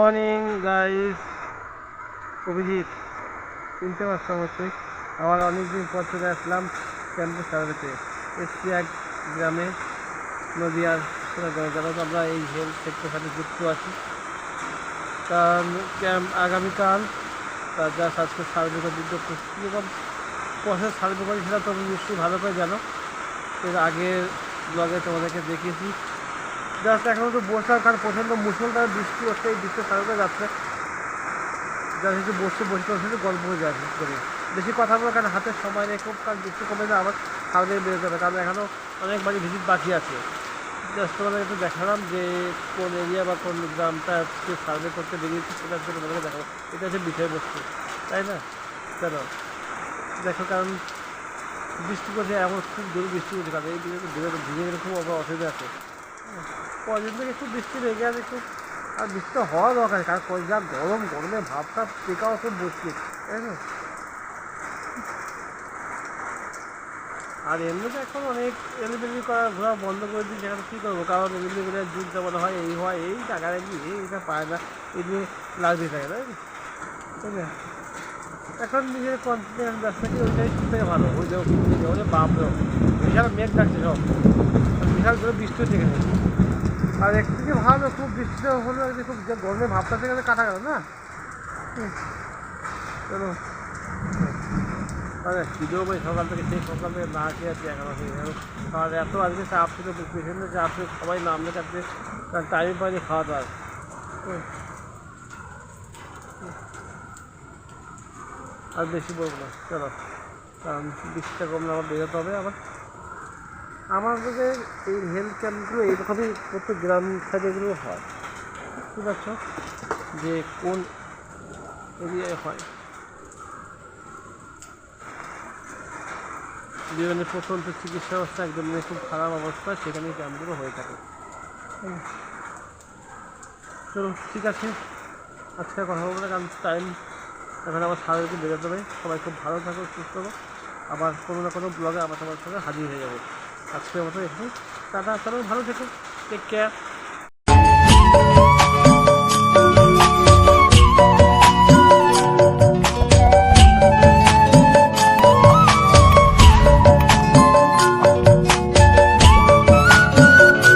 Morning guys Abhijit, চিনতে পারছ অবশ্যই। আমার অনেকদিন পর চলে আসলাম ক্যাম্পে সার্ভেতে এসছি এক গ্রামে, নদীয়ার যারা আমরা এই হেলথ সেক্টরের সাথে যুক্ত আছি। কারণ ক্যাম্প আগামীকাল তার যা আজকে সার্ভে দিতে কীরকম প্রসেস সার্ভে করি সেটা তুমি নিশ্চয়ই ভালো করে জানো। এর আগের ব্লগে তোমাদেরকে দেখিয়েছি। জাস্ট এখন তো বসার কারণ প্রচণ্ড মুসলধারে বৃষ্টি হচ্ছে, এই বৃষ্টি সারাতে যাচ্ছে। জাস্ট একটু বসে বসে বসে, একটু গল্প হয়ে যাচ্ছে করে বেশি কথা বলার কারণ হাতের সময় নেই খুব, কারণ বৃষ্টি কমে যায় আবার সামনে বেরোতে হবে কারণ এখনও অনেক বাড়ি ভিজিট বাকি আছে। জাস্ট তোমাদের একটু দেখালাম যে কোন এরিয়া বা কোন গ্রামটা আজকে সার্ভে করতে বেরিয়েছি, সেটা হচ্ছে তোমাদেরকে দেখাবো। এটা হচ্ছে বিষয়বস্তু, তাই না? চলো, দেখো, কারণ বৃষ্টি করছে এমন খুব জোরে বৃষ্টি করছে কারণ এই দিকে ভিজে গেলে খুব অসুবিধা আছে। কদিন থেকে একটু বৃষ্টি লেগে আছে একটু, আর বৃষ্টিটা হওয়া দরকার, কারণ কদিন যা গরম, গরমে ভাবটা টেকাও খুব মুশকিল তাই না? আর এমনিতে এখন অনেক এলিমেন্টারি করা ঘোরা বন্ধ করে দিই সেখানে কী করব? কারণ এলিমেন্টারি করে যুগ যেমন হয়, এই হয়, এই টাকা নাকি, এই এটা পায় না, এই নিয়ে লাগতে থাকে তাই না? এখন নিজের কনফিডেন্স ব্যবসাকে ওইটাই সব থেকে ভালো? ওই যে ওই বাপ বিশাল মেঘ ডাকছে সব। বিশাল করে বৃষ্টি হচ্ছে এখানে। আর একদিকে ভালো, খুব বৃষ্টিটা হলো আর কি খুব গরমে ভাবটা থেকে কাটা গেল না। চলো। আরে, ভিডিও করে সকাল থেকে সেই সকাল থেকে না খেয়ে আছি এগারো হয়ে গেল। আর এত আজকে চাপ ছিল পেশেন্টের চাপ ছিল, সবাই নাম লেখাচ্ছে কারণ টাইম পাইনি খাওয়া দাওয়ার। আর বেশি বলব না চলো। কারণ বৃষ্টিটা কমলে আমার বেরোতে হবে আবার। আমাদের এই হেলথ ক্যাম্পগুলো এইরকমই প্রত্যেক গ্রাম সাইডেগুলো হয়। বুঝতে পারছ? যে কোন এরিয়ায় হয়। যেখানে প্রচণ্ড চিকিৎসা ব্যবস্থা একদম মানে খুব খারাপ অবস্থা সেখানে ক্যাম্পগুলো হয়ে থাকে। চলো ঠিক আছে। আজকে কথা বলব না কারণ টাইম এখন আমার সারাদিন বেরোতে হবে সবাই খুব ভালো থাকো, সুস্থ থাকো। আবার কোনো না কোনো ব্লগে আবার তোমার সঙ্গে হাজির হয়ে যাব। আজকের মতো এখানে টাটা, সবাই ভালো থেকো। Take care